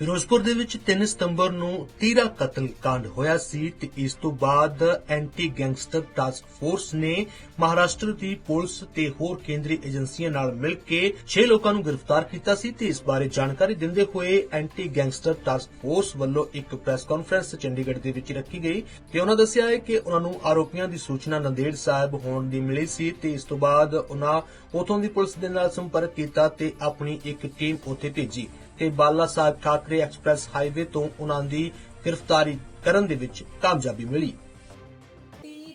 ਫਿਰੋਜ਼ਪੁਰ ਦੇ ਵਿੱਚ 3 ਸਤੰਬਰ ਨੂੰ ਤੀਰਾ ਕਤਲ ਕਾਂਡ ਹੋਇਆ ਸੀ ਤੇ ਇਸ ਤੋਂ ਬਾਅਦ ਐਂਟੀ ਗੈਂਗਸਟਰ ਟਾਸਕ ਫੋਰਸ ਨੇ ਮਹਾਰਾਸ਼ਟਰ ਦੀ ਪੁਲਿਸ ਤੇ ਹੋਰ ਕੇਂਦਰੀ ਏਜੰਸੀਆਂ ਨਾਲ ਮਿਲ ਕੇ 6 ਲੋਕਾਂ ਨੂੰ ਗ੍ਰਿਫਤਾਰ ਕੀਤਾ ਸੀ ਤੇ ਇਸ ਬਾਰੇ ਜਾਣਕਾਰੀ ਦਿੰਦੇ ਹੋਏ ਐਂਟੀ ਗੈਂਗਸਟਰ ਟਾਸਕ ਫੋਰਸ ਵੱਲੋਂ ਇੱਕ ਪ੍ਰੈਸ ਕਾਨਫਰੰਸ ਚੰਡੀਗੜ੍ਹ ਦੇ ਵਿੱਚ ਰੱਖੀ ਗਈ ਤੇ ਉਹਨਾਂ ਦੱਸਿਆ ਹੈ ਕਿ ਉਹਨਾਂ ਨੂੰ ਆਰੋਪੀਆਂ ਦੀ ਸੂਚਨਾ ਨੰਦੇੜ ਸਾਹਿਬ ਹੋਣ ਦੀ ਮਿਲੀ ਸੀ ਤੇ ਇਸ ਤੋਂ ਬਾਅਦ ਉਹਨਾਂ ਉਥੋਂ ਦੀ ਪੁਲਿਸ ਦੇ ਨਾਲ ਸੰਪਰਕ ਕੀਤਾ ਤੇ ਆਪਣੀ ਇੱਕ ਟੀਮ ਉੱਥੇ ਭੇਜੀ। ਤੇ ਬਾਲਾ ਸਾਹਿਬ ਠਾਕਰੇ ਐਕਸਪ੍ਰੈਸ ਹਾਈਵੇ ਤੋਂ ਉਹਨਾਂ ਦੀ ਗ੍ਰਿਫਤਾਰੀ ਕਰਨ ਦੇ ਵਿੱਚ ਕਾਮਯਾਬੀ ਮਿਲੀ।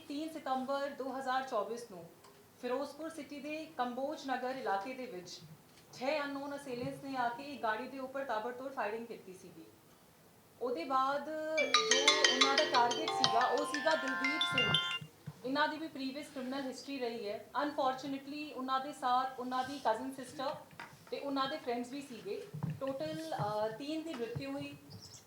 3 ਸਤੰਬਰ 2024 ਨੂੰ ਫਿਰੋਜ਼ਪੁਰ ਸਿਟੀ ਦੇ ਕੰਬੋਜ ਨਗਰ ਇਲਾਕੇ ਦੇ ਵਿੱਚ 6 ਅਨਨੋਨ ਅਸੇਲੈਂਟਸ ਨੇ ਆ ਕੇ ਇੱਕ ਗਾੜੀ ਦੇ ਉੱਪਰ ਤਾਬੜਤੋੜ ਫਾਇਰਿੰਗ ਕੀਤੀ ਸੀਗੀ। ਉਹਦੇ ਬਾਅਦ ਜੋ ਉਹਨਾਂ ਦਾ ਟਾਰਗੇਟ ਸੀਗਾ, ਉਹ ਸੀਗਾ ਦਿਲਦੀਪ ਸਿੰਘ। ਇਹਨਾਂ ਦੀ ਵੀ ਪ੍ਰੀਵੀਅਸ ਕ੍ਰਿਮੀਨਲ ਹਿਸਟਰੀ ਰਹੀ ਹੈ। ਅਨਫੋਰਚੂਨੇਟਲੀ ਉਹਨਾਂ ਦੇ ਸਾਥ, ਉਹਨਾਂ ਦੀ ਕਜ਼ਨ ਸਿਸਟਰ ਤੇ ਉਹਨਾਂ ਦੇ ਫਰੈਂਡਸ ਵੀ ਸੀਗੇ। ਟੋਟਲ ਤਿੰਨ ਦੀ ਮ੍ਰਿਤਿਉ ਹੋਈ।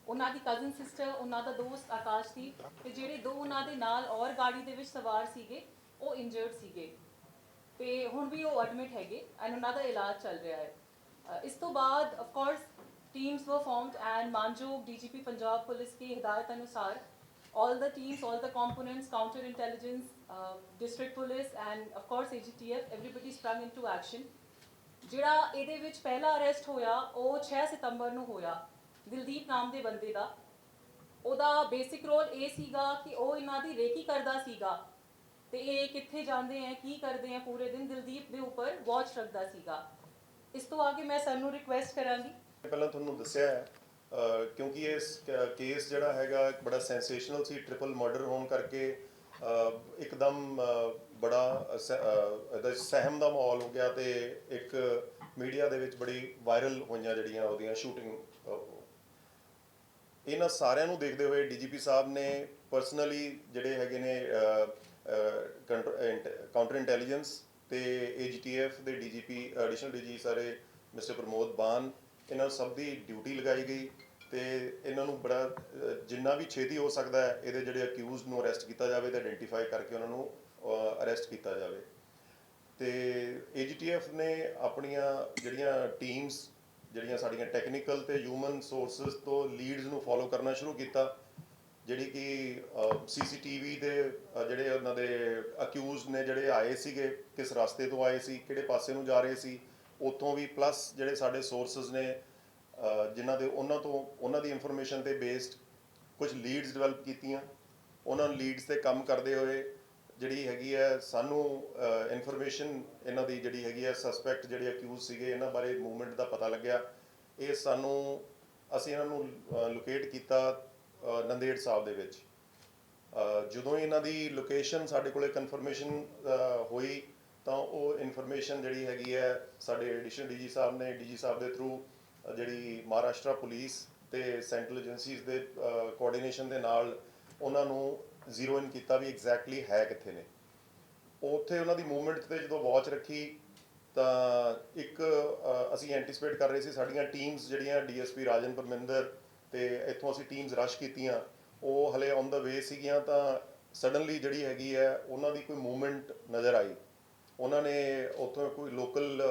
ਉਹਨਾਂ ਦੀ ਕਜ਼ਨ ਸਿਸਟਰ ਉਹਨਾਂ ਦਾ ਦੋਸਤ ਆਕਾਸ਼ ਸੀ ਤੇ ਜਿਹੜੇ ਦੋ ਉਹਨਾਂ ਦੇ ਨਾਲ ਔਰ ਗਾੜੀ ਦੇ ਵਿੱਚ ਸਵਾਰ ਸੀਗੇ ਉਹ ਇੰਜਰਡ ਸੀਗੇ। ਤੇ ਹੁਣ ਵੀ ਉਹ ਐਡਮਿਟ ਹੈਗੇ ਐਂਡ ਉਹਨਾਂ ਦਾ ਇਲਾਜ ਚੱਲ ਰਿਹਾ ਹੈ। ਇਸ ਤੋਂ ਬਾਅਦ of course teams were formed and ਮਾਨਜੋਬ DGP Punjab police ਦੀ ਹਦਾਇਤ ਅਨੁਸਾਰ all the teams, all the components, counterintelligence, uh, district police, and of course AGTF, everybody sprung into action. ਜਿਹੜਾ ਇਹਦੇ ਵਿੱਚ ਪਹਿਲਾ ਅਰੈਸਟ ਹੋਇਆ, ਉਹ 6 ਸਤੰਬਰ ਨੂੰ ਹੋਇਆ, ਦਿਲਦੀਪ ਨਾਮ ਦੇ ਬੰਦੇ ਦਾ। ਉਹਦਾ ਬੇਸਿਕ ਰੋਲ ਇਹ ਸੀਗਾ ਕਿ ਉਹ ਇਹਨਾਂ ਦੀ ਰੇਕੀ ਕਰਦਾ ਸੀਗਾ ਤੇ ਇਹ ਕਿੱਥੇ ਜਾਂਦੇ ਆ ਕੀ ਕਰਦੇ ਆ ਪੂਰੇ ਦਿਨ ਦਿਲਦੀਪ ਦੇ ਉੱਪਰ ਵਾਚ ਰੱਖਦਾ ਸੀਗਾ। ਇਸ ਤੋਂ ਅੱਗੇ ਮੈਂ ਸਰ ਨੂੰ ਰਿਕੁਐਸਟ ਕਰਾਂਗੀ। ਪਹਿਲਾਂ ਤੁਹਾਨੂੰ ਦੱਸਿਆ ਹੈ ਕਿਉਂਕਿ ਇਸ ਕੇਸ ਜਿਹੜਾ ਹੈਗਾ ਬੜਾ ਸੈਂਸੇਸ਼ਨਲ ਸੀ ਟ੍ਰਿਪਲ ਮਰਡਰ ਹੋਣ ਕਰਕੇ ਇੱਕਦਮ ਬੜਾ ਸ- ਇਹਦਾ ਸਹਿਮ ਦਾ ਮਾਹੌਲ ਹੋ ਗਿਆ ਤੇ ਇੱਕ ਮੀਡੀਆ ਦੇ ਵਿੱਚ ਬੜੀ ਵਾਇਰਲ ਹੋਈਆਂ ਜਿਹੜੀਆਂ ਉਹਦੀਆਂ ਸ਼ੂਟਿੰਗ ਇਹਨਾਂ ਸਾਰਿਆਂ ਨੂੰ ਦੇਖਦੇ ਹੋਏ ਡੀਜੀਪੀ ਸਾਹਿਬ ਨੇ ਪਰਸਨਲੀ ਜਿਹੜੇ ਹੈਗੇ ਨੇ ਕਾਊਂਟਰ ਇੰਟੈਲੀਜੈਂਸ ਤੇ ਏਜੀਟੀਐਫ ਦੇ ਡੀਜੀਪੀ ਐਡੀਸ਼ਨਲ ਡੀਜੀ ਸਾਰੇ ਮਿਸਟਰ ਪ੍ਰਮੋਦ ਬਾਨ, ਇਹਨਾਂ ਸਭ ਦੀ ਡਿਊਟੀ ਲਗਾਈ ਗਈ। ਤੇ ਇਹਨਾਂ ਨੂੰ ਬੜਾ ਅਹ, ਜਿੰਨਾ ਵੀ ਛੇਤੀ ਹੋ ਸਕਦਾ ਹੈ ਇਹਦੇ ਜਿਹੜੇ ਅਕਿਊਜ਼ ਨੂੰ ਅਰੈਸਟ ਕੀਤਾ ਜਾਵੇ ਤੇ ਆਇਡੈਂਟੀਫਾਈ ਕਰਕੇ ਉਹਨਾਂ ਨੂੰ ਅਰੈਸਟ ਕੀਤਾ ਜਾਵੇ। ਤੇ ਏਜੀਟੀਐਫ ਨੇ ਆਪਣੀਆਂ ਜਿਹੜੀਆਂ ਟੀਮਸ ਜਿਹੜੀਆਂ ਸਾਡੀਆਂ ਟੈਕਨੀਕਲ ਤੇ ਹਿਊਮਨ ਸੋਰਸਸ ਤੋਂ ਲੀਡਸ ਨੂੰ ਫੋਲੋ ਕਰਨਾ ਸ਼ੁਰੂ ਕੀਤਾ ਜਿਹੜੀ ਕਿ ਸੀਸੀਟੀਵੀ ਦੇ ਅਹ, ਜਿਹੜੇ ਉਹਨਾਂ ਦੇ ਅਕਿਊਜ਼ ਨੇ ਜਿਹੜੇ ਆਏ ਸੀਗੇ ਕਿਸ ਰਸਤੇ ਤੋਂ ਆਏ ਸੀ ਕਿਹੜੇ ਪਾਸੇ ਨੂੰ ਜਾ ਰਹੇ ਸੀ ਉੱਥੋਂ ਵੀ ਪਲੱਸ ਜਿਹੜੇ ਸਾਡੇ ਸੋਰਸਸ ਨੇ ਜਿਨ੍ਹਾਂ ਦੇ ਉਹਨਾਂ ਤੋਂ ਉਹਨਾਂ ਦੀ ਇਨਫੋਰਮੇਸ਼ਨ ਤੇ ਬੇਸਡ ਕੁਝ ਲੀਡਸ ਡਿਵੈਲਪ ਕੀਤੀਆਂ। ਉਹਨਾਂ ਲੀਡਸ ਤੇ ਕੰਮ ਕਰਦੇ ਹੋਏ ਜਿਹੜੀ ਹੈਗੀ ਹੈ, ਸਾਨੂੰ ਇਨਫੋਰਮੇਸ਼ਨ ਇਹਨਾਂ ਦੀ ਜਿਹੜੀ ਹੈਗੀ ਹੈ ਸਸਪੈਕਟ ਜਿਹੜੇ ਅਕਿਊਜ਼ ਸੀਗੇ, ਇਹਨਾਂ ਬਾਰੇ ਮੂਵਮੈਂਟ ਦਾ ਪਤਾ ਲੱਗਿਆ। ਇਹ ਸਾਨੂੰ, ਅਸੀਂ ਇਹਨਾਂ ਨੂੰ ਲੋਕੇਟ ਕੀਤਾ ਨੰਦੇੜ ਸਾਹਿਬ ਦੇ ਵਿੱਚ। ਜਦੋਂ ਇਹਨਾਂ ਦੀ ਲੋਕੇਸ਼ਨ ਸਾਡੇ ਕੋਲੇ ਕਨਫਰਮੇਸ਼ਨ ਹੋਈ, ਤਾਂ ਉਹ ਇਨਫੋਰਮੇਸ਼ਨ ਜਿਹੜੀ ਹੈਗੀ ਹੈ, ਸਾਡੇ ਐਡੀਸ਼ਨਲ ਡੀਜੀ ਸਾਹਿਬ ਨੇ, ਡੀਜੀ ਸਾਹਿਬ ਦੇ ਥਰੂ ਜਿਹੜੀ ਮਹਾਰਾਸ਼ਟਰ ਪੁਲਿਸ ਤੇ ਸੈਂਟਰਲ ਏਜੰਸੀਜ਼ ਦੇ ਕੋਆਰਡੀਨੇਸ਼ਨ ਦੇ ਨਾਲ ਉਹਨਾਂ ਨੂੰ ਜ਼ੀਰੋ ਇਨ ਕੀਤਾ ਵੀ ਐਗਜ਼ੈਕਟਲੀ ਹੈ ਕਿੱਥੇ ਨੇ। ਉੱਥੇ ਉਹਨਾਂ ਦੀ ਮੂਵਮੈਂਟ ਤੇ ਜਦੋਂ ਵਾਚ ਰੱਖੀ ਤਾਂ ਇੱਕ ਅਸੀਂ ਐਂਟੀਸਪੇਟ ਕਰ ਰਹੇ ਸੀ ਸਾਡੀਆਂ ਟੀਮਸ ਜਿਹੜੀਆਂ ਡੀਐਸਪੀ ਰਾਜਨ ਪਰਮਿੰਦਰ ਤੇ ਇੱਥੋਂ ਅਸੀਂ ਟੀਮਸ ਰਸ਼ ਕੀਤੀਆਂ, ਉਹ ਹਲੇ ਔਨ ਦਾ ਵੇ ਸੀਗੀਆਂ ਤਾਂ ਸਡਨਲੀ ਜਿਹੜੀ ਹੈਗੀ ਹੈ, ਉਹਨਾਂ ਦੀ ਕੋਈ ਮੂਵਮੈਂਟ ਨਜ਼ਰ ਆਈ। ਉਹਨਾਂ ਨੇ ਉੱਥੋਂ ਕੋਈ ਲੋਕਲ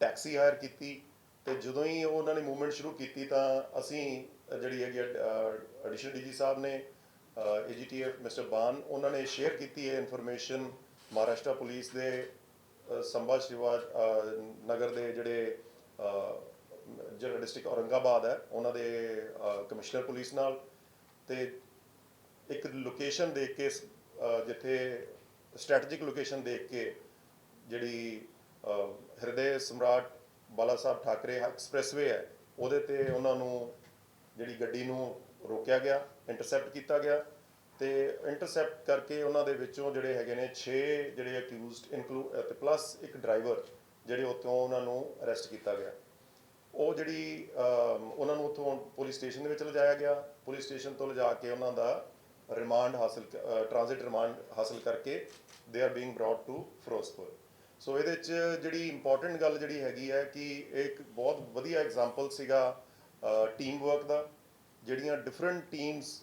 ਟੈਕਸੀ ਹਾਇਰ ਕੀਤੀ। ਤੇ ਜਦੋਂ ਹੀ ਉਹਨਾਂ ਨੇ ਮੂਵਮੈਂਟ ਸ਼ੁਰੂ ਕੀਤੀ ਤਾਂ ਅਸੀਂ ਜਿਹੜੀ ਹੈਗੀ ਐਡੀਸ਼ਨਲ ਡੀਜੀ ਸਾਹਿਬ ਨੇ ਏਜੀਟੀਐਫ ਮਿਸਟਰ ਬਾਨ ਉਹਨਾਂ ਨੇ ਸ਼ੇਅਰ ਕੀਤੀ ਹੈ ਇਨਫੋਰਮੇਸ਼ਨ ਮਹਾਰਾਸ਼ਟਰ ਪੁਲਿਸ ਦੇ ਅ, ਸੰਭਾ ਸ਼ਿਵਾ ਨਗਰ ਦੇ ਜਿਹੜੇ ਅ, ਜਿਹੜਾ ਡਿਸਟ੍ਰਿਕਟ ਔਰੰਗਾਬਾਦ ਹੈ ਉਹਨਾਂ ਦੇ ਕਮਿਸ਼ਨਰ ਪੁਲਿਸ ਨਾਲ ਤੇ ਇੱਕ ਲੋਕੇਸ਼ਨ ਦੇਖ ਕੇ ਜਿੱਥੇ ਸਟ੍ਰੈਟਜਿਕ ਲੋਕੇਸ਼ਨ ਦੇਖ ਕੇ ਜਿਹੜੀ ਹਿਰਦੇ ਸਮਰਾਟ ਬਾਲਾ ਸਾਹਿਬ ਠਾਕਰੇ ਐਕਸਪ੍ਰੈਸਵੇ ਹੈ, ਉਹਦੇ ਤੇ ਉਹਨਾਂ ਨੂੰ ਜਿਹੜੀ ਗੱਡੀ ਨੂੰ ਰੋਕਿਆ ਗਿਆ ਇੰਟਰਸੈਪਟ ਕੀਤਾ ਗਿਆ ਤੇ ਇੰਟਰਸੈਪਟ ਕਰਕੇ ਉਹਨਾਂ ਦੇ ਵਿੱਚੋਂ ਜਿਹੜੇ ਹੈਗੇ ਨੇ 6 ਜਿਹੜੇ ਅਕਿਊਜ਼ਡ ਇਨਕਲੂਡ ਤੇ ਪਲੱਸ ਇੱਕ ਡਰਾਈਵਰ ਜਿਹੜੇ ਉੱਥੋਂ ਉਹਨਾਂ ਨੂੰ ਅਰੈਸਟ ਕੀਤਾ ਗਿਆ। ਉਹ ਜਿਹੜੀ ਉਹਨਾਂ ਨੂੰ ਉੱਥੋਂ ਪੁਲਿਸ ਸਟੇਸ਼ਨ ਦੇ ਵਿੱਚ ਲਿਜਾਇਆ ਗਿਆ। ਪੁਲਿਸ ਸਟੇਸ਼ਨ ਤੋਂ ਲਿਜਾ ਕੇ ਉਹਨਾਂ ਦਾ ਰਿਮਾਂਡ ਹਾਸਲ ਟ੍ਰਾਂਜ਼ਿਟ ਰਿਮਾਂਡ ਹਾਸਲ ਕਰਕੇ they are being brought to Ferozepur. So ਇਹਦੇ ਚ ਜਿਹੜੀ ਇੰਪੋਰਟੈਂਟ ਗੱਲ ਜਿਹੜੀ ਹੈਗੀ ਹੈ ਕਿ ਇਹ ਇੱਕ ਬਹੁਤ ਵਧੀਆ ਐਗਜ਼ਾਮਪਲ ਸੀਗਾ ਟੀਮ ਵਰਕ ਦਾ, ਜਿਹੜੀਆਂ ਡਿਫਰੈਂਟ ਟੀਮਸ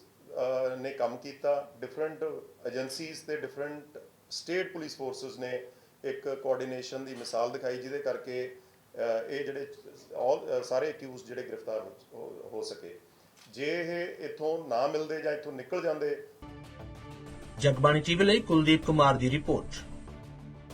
ਨੇ ਕੰਮ ਕੀਤਾ ਡਿਫਰੈਂਟ ਏਜੰਸੀਜ਼ ਤੇ ਡਿਫਰੈਂਟ ਸਟੇਟ ਪੁਲਿਸ ਫੋਰਸਸ ਨੇ ਇੱਕ ਕੋਆਰਡੀਨੇਸ਼ਨ ਦੀ ਮਿਸਾਲ ਦਿਖਾਈ, ਜਿਹਦੇ ਕਰਕੇ ਇਹ ਜਿਹੜੇ all ਸਾਰੇ ਅਕਿਊਜ਼ ਜਿਹੜੇ ਗ੍ਰਿਫਤਾਰ ਹੋ- ਹੋ- ਸਕੇ। ਜੇ ਇਹ ਇੱਥੋਂ ਨਾ ਮਿਲਦੇ ਜਾਂ ਇੱਥੋਂ ਨਿਕਲ ਜਾਂਦੇ। ਜਗਬਾਣੀ ਟੀਵੀ ਲਈ ਕੁਲਦੀਪ ਕੁਮਾਰ ਦੀ ਰਿਪੋਰਟ।